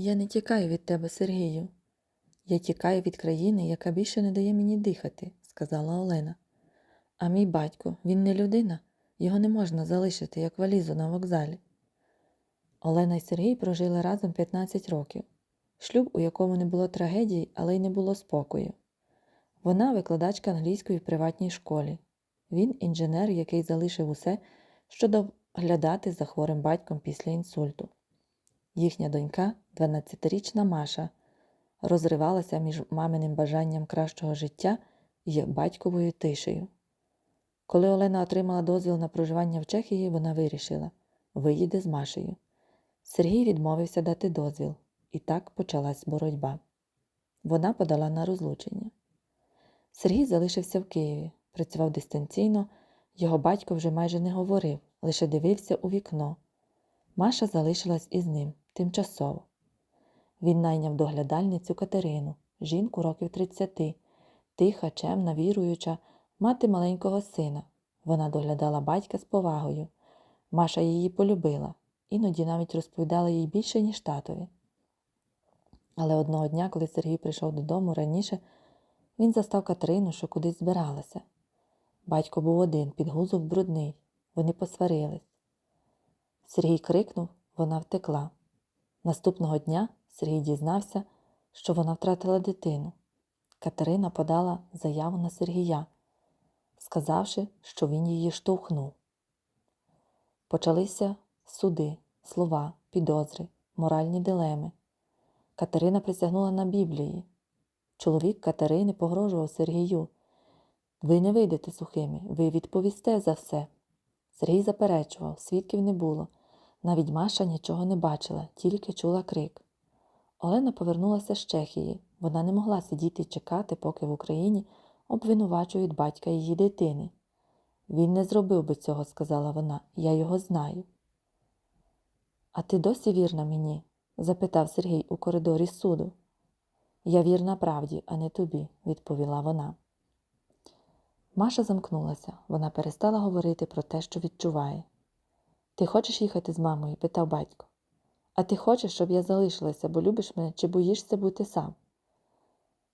Я не тікаю від тебе, Сергію. Я тікаю від країни, яка більше не дає мені дихати, сказала Олена. А мій батько, він не людина, його не можна залишити, як валізу на вокзалі. Олена і Сергій прожили разом 15 років, шлюб, у якому не було трагедії, але й не було спокою. Вона викладачка англійської в приватній школі. Він інженер, який залишив усе, щоб доглядати за хворим батьком після інсульту. Їхня донька, 12-річна Маша, розривалася між маминим бажанням кращого життя і батьковою тишею. Коли Олена отримала дозвіл на проживання в Чехії, вона вирішила виїде з Машею. Сергій відмовився дати дозвіл, і так почалась боротьба. Вона подала на розлучення. Сергій залишився в Києві, працював дистанційно, його батько вже майже не говорив, лише дивився у вікно. Маша залишилась із ним тимчасово. Він найняв доглядальницю Катерину, жінку років 30, тиха, чемна, віруюча, мати маленького сина. Вона доглядала батька з повагою. Маша її полюбила, іноді навіть розповідала їй більше, ніж татові. Але одного дня, коли Сергій прийшов додому раніше, він застав Катерину, що кудись збиралася. Батько був один, підгузок брудний. Вони посварились. Сергій крикнув, вона втекла. Наступного дня Сергій дізнався, що вона втратила дитину. Катерина подала заяву на Сергія, сказавши, що він її штовхнув. Почалися суди, слова, підозри, моральні дилеми. Катерина присягнула на Біблії. Чоловік Катерини погрожував Сергію. Ви не вийдете сухими, ви відповісте за все. Сергій заперечував, свідків не було. Навіть Маша нічого не бачила, тільки чула крик. Олена повернулася з Чехії. Вона не могла сидіти і чекати, поки в Україні обвинувачують батька її дитини. Він не зробив би цього, сказала вона, я його знаю. А ти досі вірна мені? запитав Сергій у коридорі суду. Я вірна правді, а не тобі, відповіла вона. Маша замкнулася, вона перестала говорити про те, що відчуває. Ти хочеш їхати з мамою? питав батько. А ти хочеш, щоб я залишилася, бо любиш мене чи боїшся бути сам?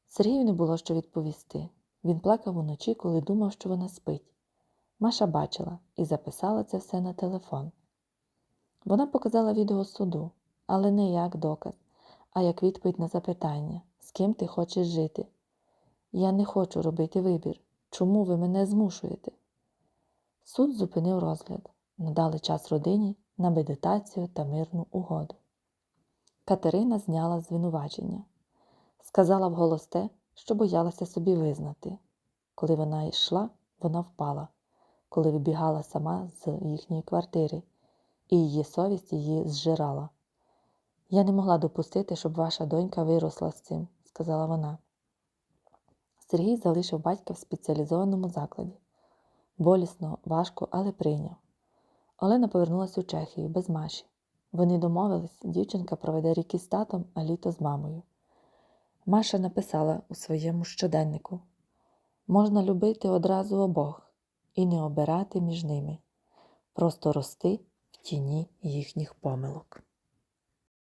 Сергію не було що відповісти. Він плакав уночі, коли думав, що вона спить. Маша бачила і записала це все на телефон. Вона показала відео суду, але не як доказ, а як відповідь на запитання, з ким ти хочеш жити. Я не хочу робити вибір. Чому ви мене змушуєте? Суд зупинив розгляд, надали час родині на медитацію та мирну угоду. Катерина зняла звинувачення, сказала вголос те, що боялася собі визнати. Коли вона йшла, вона впала, коли вибігала сама з їхньої квартири, і її совість її зжирала. Я не могла допустити, щоб ваша донька виросла з цим, сказала вона. Сергій залишив батька в спеціалізованому закладі. Болісно, важко, але прийняв. Олена повернулася у Чехію без Маші. Вони домовились, дівчинка проведе ріки з татом, а літо з мамою. Маша написала у своєму щоденнику можна любити одразу обох і не обирати між ними, просто рости в тіні їхніх помилок.